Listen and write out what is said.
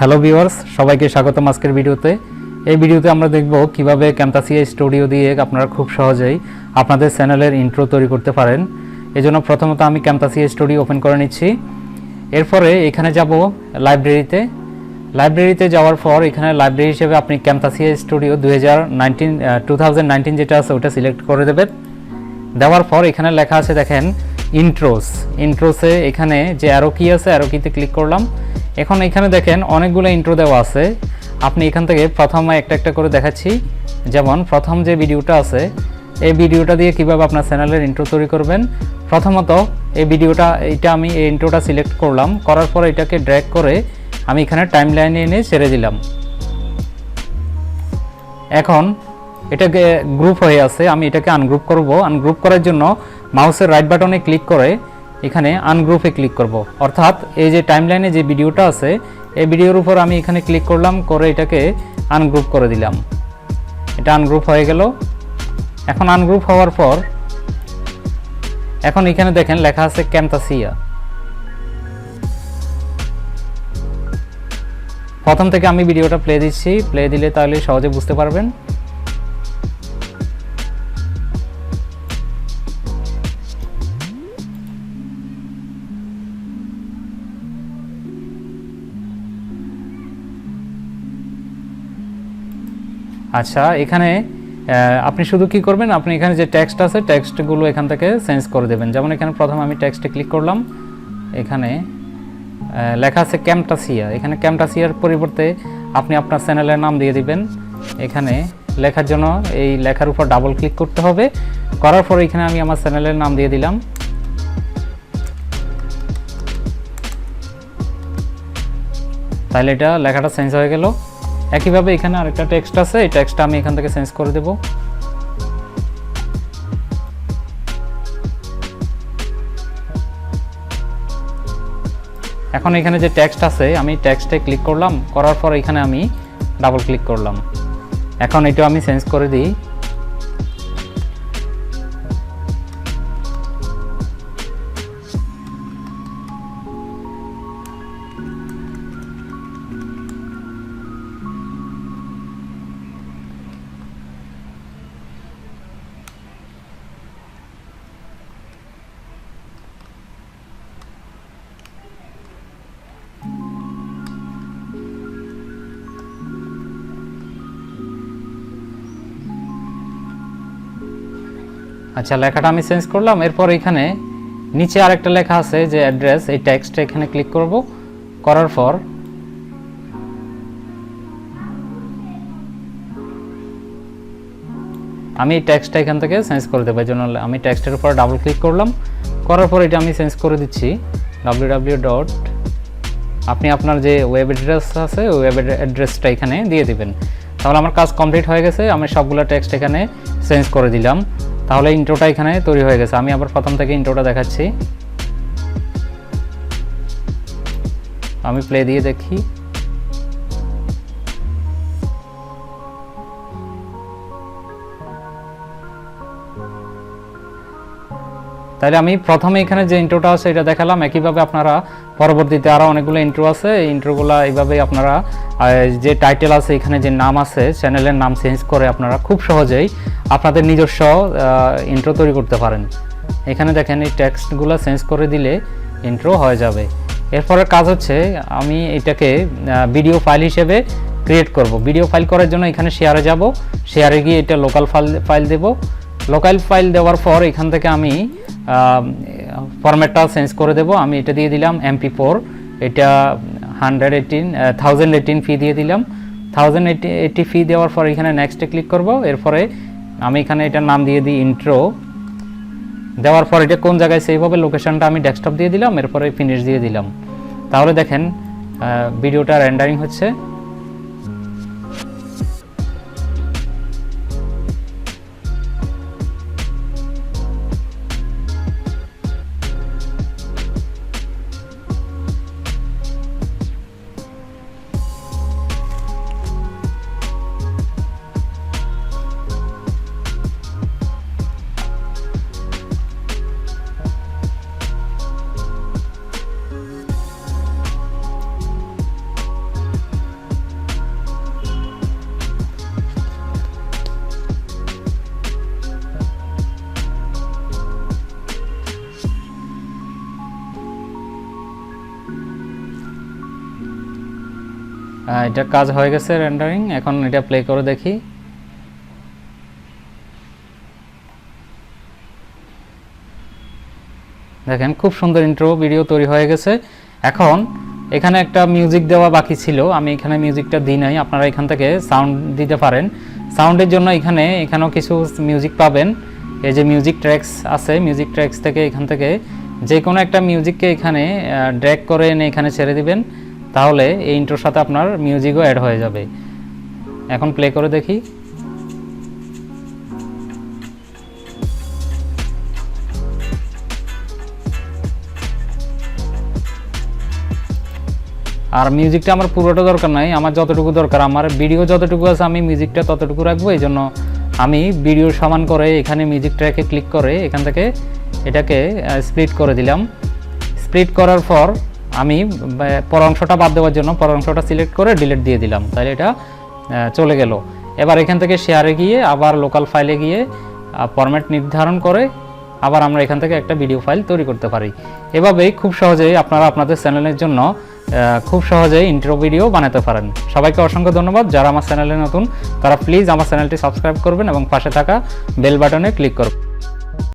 Hello viewers, সবাইকে স্বাগতম আজকের ভিডিওতে। এই ভিডিওতে আমরা দেখব কীভাবে ক্যাম্পাসিয়া স্টুডিও দিয়ে আপনারা খুব সহজেই আপনাদের চ্যানেলের ইন্ট্রো তৈরি করতে পারেন। এজন্য প্রথমত আমি ক্যাম্পাসিয়া স্টুডিও ওপেন করে নিচ্ছি। এরপরে এখানে যাব লাইব্রেরিতে লাইব্রেরিতে যাওয়ার পর এখানে লাইব্রেরি হিসেবে আপনি ক্যাম্পাসিয়া স্টুডিও দুই হাজার নাইনটিন যেটা আছে ওটা সিলেক্ট করে দেবেন। দেওয়ার পর এখানে লেখা আছে দেখেন ইন্ট্রোস ইন্ট্রোসে এখানে যে অ্যারো কি আছে অ্যারো কিতে ক্লিক করলাম। এখন এখানে দেখেন অনেকগুলো ইন্ট্রো দেওয়া আছে। আপনি এখান থেকে প্রথমে একটা একটা করে দেখাচ্ছি। যেমন প্রথম যে ভিডিওটা আছে, এই ভিডিওটা দিয়ে কীভাবে আপনার চ্যানেলের ইন্ট্রো তৈরি করবেন। প্রথমত এই ভিডিওটা এটা আমি এই ইন্ট্রোটা সিলেক্ট করলাম। করার পর এটাকে ড্র্যাগ করে আমি এখানে টাইম লাইনে এনে ছেড়ে দিলাম। এখন এটাকে গ্রুপ হয়ে আছে, আমি এটাকে আনগ্রুপ করব। আনগ্রুপ করার জন্য মাউসের রাইট বাটনে ক্লিক করে এখানে আনগ্রুপে ক্লিক করব। অর্থাৎ এই যে টাইমলাইনে যে ভিডিওটা আছে, এই ভিডিওর উপর আমি এখানে ক্লিক করলাম, করে এটাকে আনগ্রুপ করে দিলাম। এটা আনগ্রুপ হয়ে গেল। এখন আনগ্রুপ হওয়ার পর, এখন এখানে দেখেন লেখা আছে ক্যাম্পাসিয়া প্রথম থেকে আমি ভিডিওটা প্লে দিচ্ছি। প্লে দিলে তাহলে সহজে বুঝতে পারবেন। আচ্ছা এখানে আপনি শুধু কি করবেন? আপনি এখানে যে টেক্সট আছে টেক্সটগুলো এখান থেকে চেঞ্জ করে দেবেন। যেমন এখানে প্রথম আমি টেক্সটে ক্লিক করলাম। এখানে লেখা আছে ক্যাম্পটাসিয়া এখানে ক্যাম্পটাসিয়ার পরিবর্তে আপনি আপনার চ্যানেলের নাম দিয়ে দিবেন। এখানে লেখার জন্য এই লেখার উপর ডাবল ক্লিক করতে হবে। করার পর এখানে আমি আমার চ্যানেলের নাম দিয়ে দিলাম। তাহলে এটা লেখাটা চেঞ্জ হয়ে গেল। একইভাবে এখানে আরেকটা টেক্সট আছে, এই টেক্সটটা আমি এখান থেকে চেঞ্জ করে দেব। এখন এখানে যে টেক্সট আছে, আমি টেক্সটে ক্লিক করলাম, করার পর এখানে আমি ডাবল ক্লিক করলাম। এখন এটা আমি চেঞ্জ করে দিই। আচ্ছা লেখাটা আমি চেঞ্জ করলাম। এরপর এখানে নিচে আরেকটা লেখা আছে যে অ্যাড্রেস এই টেক্সটটা এখানে ক্লিক করব। করার পর আমি এই টেক্সটটা এখান থেকে চেঞ্জ করে দেবো জন্য আমি টেক্সটের উপর ডাবল ক্লিক করলাম। করার পর এটা আমি চেঞ্জ করে দিচ্ছি। ডাব্লিউ ডট আপনি আপনার যে ওয়েব অ্যাড্রেস আছে, ওই ওয়েব অ্যাড্রেসটা এখানে দিয়ে দিবেন। তাহলে আমার কাজ কমপ্লিট হয়ে গেছে, আমি সবগুলো টেক্সট এখানে চেঞ্জ করে দিলাম। তাহলে ইন্ট্রোটা এখানে তৈরি হয়ে গেছে। আমি আবার প্রথম থেকে ইন্ট্রোটা দেখাচ্ছি। আমি প্লে দিয়ে দেখি। তাহলে আমি প্রথমে এখানে যে ইন্ট্রোটা আছে এটা দেখালাম। একইভাবে আপনারা পরবর্তীতে আরও অনেকগুলো ইন্ট্রো আছে। এই ইন্ট্রোগুলো এইভাবেই আপনারা যে টাইটেল আছে, এখানে যে নাম আছে চ্যানেলের নাম চেঞ্জ করে আপনারা খুব সহজেই আপনাদের নিজস্ব ইন্ট্রো তৈরি করতে পারেন। এখানে দেখেন, এই টেক্সটগুলো চেঞ্জ করে দিলে ইন্ট্রো হয়ে যাবে। এরপরের কাজ হচ্ছে, আমি এটাকে ভিডিও ফাইল হিসেবে ক্রিয়েট করব। ভিডিও ফাইল করার জন্য এখানে শেয়ারে যাব। শেয়ারে গিয়ে এটা লোকাল ফাইল ফাইল দেব। লোকাল ফাইল দেওয়ার পর এখান থেকে আমি ফরম্যাটটা চেঞ্জ করে দেব। আমি এটা দিয়ে দিলাম এমপি ফোর এটা হান্ড্রেড এইটিন থাউজেন্ড এইটিন ফি দিয়ে দিলাম। থাউজেন্ড এইটি ফি দেওয়ার পর এখানে নেক্সটে ক্লিক করব। এরপরে আমি এখানে এটার নাম দিয়ে দিই ইন্ট্রো দেওয়ার পর এটা কোন জায়গায় সেভ হবে লোকেশনটা আমি ডেস্কটপ দিয়ে দিলাম, এরপরে ফিনিশ দিয়ে দিলাম। তাহলে দেখেন ভিডিওটা রেন্ডারিং হচ্ছে। এটা কাজ হয়ে গেছে রেন্ডারিং এখন এটা প্লে করে দেখি। দেখেন, খুব সুন্দর ইন্ট্রো ভিডিও তৈরি হয়ে গেছে। এখন এখানে একটা মিউজিক দেওয়া বাকি ছিল। আমি এখানে মিউজিকটা দিই নাই। আপনারা এখান থেকে সাউন্ড দিতে পারেন। সাউন্ডের জন্য এখানে, এখানেও কিছু মিউজিক পাবেন। এই যে মিউজিক ট্র্যাক্স আছে মিউজিক ট্র্যাক্স থেকে এখান থেকে যে কোনো একটা মিউজিককে এখানে ড্র্যাগ করে এনে এখানে ছেড়ে দিবেন। তাহলে এই ইন্ট্রোর সাথে আপনার মিউজিকও অ্যাড হয়ে যাবে। এখন প্লে করে দেখি। আর মিউজিকটা আমার পুরোটা দরকার নাই, আমার যতটুকু দরকার, আমার ভিডিও যতটুকু আছে আমি মিউজিকটা ততটুকু রাখব, এই জন্য আমি ভিডিও সমান করে এখানে মিউজিক ট্র্যাকে ক্লিক করে এখান থেকে এটাকে স্প্লিট করে দিলাম। স্প্লিট করার পর আমি পর অংশটা বাদ দেওয়ার জন্য পর অংশটা সিলেক্ট করে ডিলিট দিয়ে দিলাম। তাহলে এটা চলে গেল। এবার এখান থেকে শেয়ারে গিয়ে আবার লোকাল ফাইলে গিয়ে ফরম্যাট নির্ধারণ করে আবার আমরা এখান থেকে একটা ভিডিও ফাইল তৈরি করতে পারি। এভাবেই খুব সহজেই আপনারা আপনাদের চ্যানেলের জন্য খুব সহজেই ইন্ট্রো ভিডিও বানাতে পারেন। সবাইকে অসংখ্য ধন্যবাদ। যারা আমার চ্যানেলে নতুন, তারা প্লিজ আমার চ্যানেলটি সাবস্ক্রাইব করবেন এবং পাশে থাকা বেল বাটনে ক্লিক করবেন।